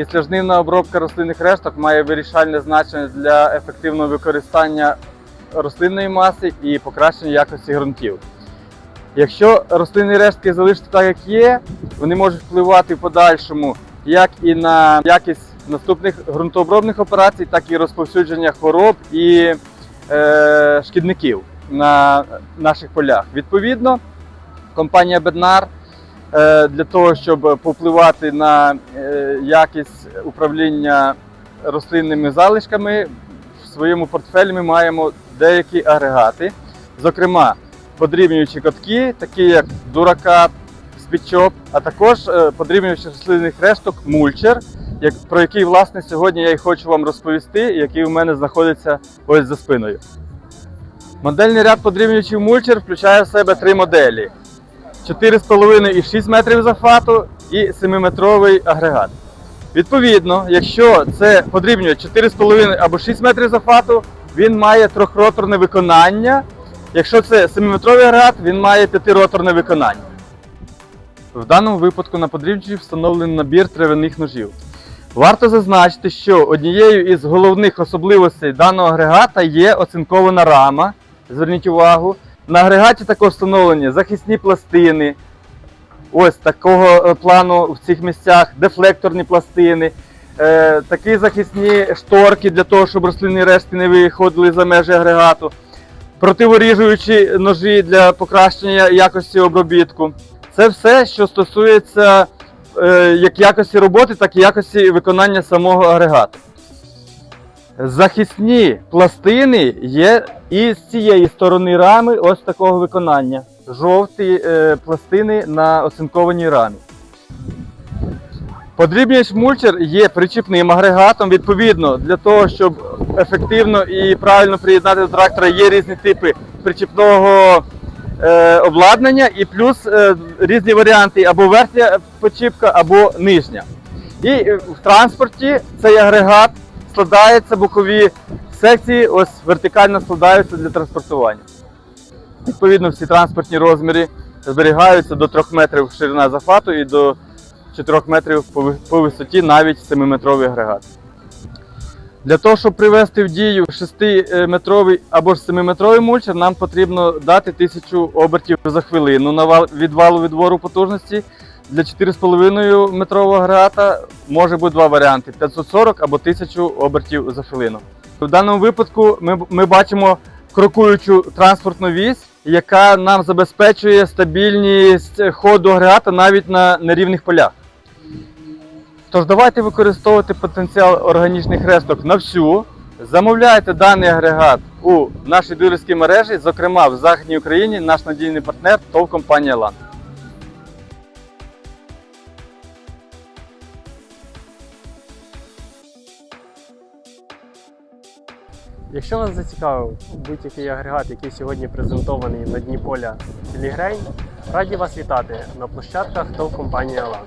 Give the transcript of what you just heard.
Післяжнивна обробка рослинних решток має вирішальне значення для ефективного використання рослинної маси і покращення якості ґрунтів. Якщо рослинні рештки залишити так, як є, вони можуть впливати в подальшому як і на якість наступних ґрунтообробних операцій, так і розповсюдження хвороб і е, шкідників на наших полях. Відповідно, компанія Беднар для того, щоб повпливати на е, якість управління рослинними залишками, в своєму портфелі ми маємо деякі агрегати, зокрема подрібнюючі катки, такі як дуракат, спідчоп, а також е, подрібнюючі рослинних решток мульчер, про який власне сьогодні я і хочу вам розповісти, який у мене знаходиться ось за спиною. Модельний ряд подрібнюючих мульчер включає в себе три моделі: 4,5 і 6 метрів захвату і 7-метровий агрегат. Відповідно, якщо це подрібнює 4,5 або 6 метрів захвату, він має трьохроторне виконання. Якщо це 7-метровий агрегат, він має п'ятироторне виконання. В даному випадку на подрібнювачі встановлений набір травяних ножів. Варто зазначити, що однією із головних особливостей даного агрегата є оцинкована рама. Зверніть увагу. На агрегаті також встановлені захисні пластини. Ось такого е, плану в цих місцях, дефлекторні пластини, е, такі захисні шторки для того, щоб рослинні рештки не виходили за межі агрегату, противоріжуючі ножі для покращення якості обробітку. Це все, що стосується е, як якості роботи, так і якості виконання самого агрегату. Захисні пластини є і з цієї сторони рами ось такого виконання. Жовті е, пластини на оцинкованій рамі. Подрібнювач мульчер є причіпним агрегатом. Відповідно, для того, щоб ефективно і правильно приєднати до трактора, є різні типи причіпного е, обладнання і плюс е, різні варіанти або верхня почіпка, або нижня. І е, в транспорті цей агрегат складається, бокові секції ось вертикально складаються для транспортування. Відповідно, всі транспортні розміри зберігаються до 3 метрів ширина захвату і до 4 метрів по висоті навіть 7-метровий агрегат. Для того, щоб привести в дію 6-метровий або ж 7-метровий мульчер, нам потрібно дати 1000 обертів за хвилину на вал- від валу відвору потужності. Для 4,5 метрового агрегата може бути два варіанти: 540 або 1000 обертів за хвилину. В даному випадку ми, ми бачимо крокуючу транспортну вісь, яка нам забезпечує стабільність ходу агрегата навіть на нерівних полях. Тож давайте використовувати потенціал органічних решток на всю. Замовляйте даний агрегат у нашій дилерській мережі, зокрема в Західній Україні, наш надійний партнер ТОВ компанія Лан. Якщо вас зацікавив будь-який агрегат, який сьогодні презентований на дні поля Лігрейн, раді вас вітати на площадках ТОВ компанії Алан.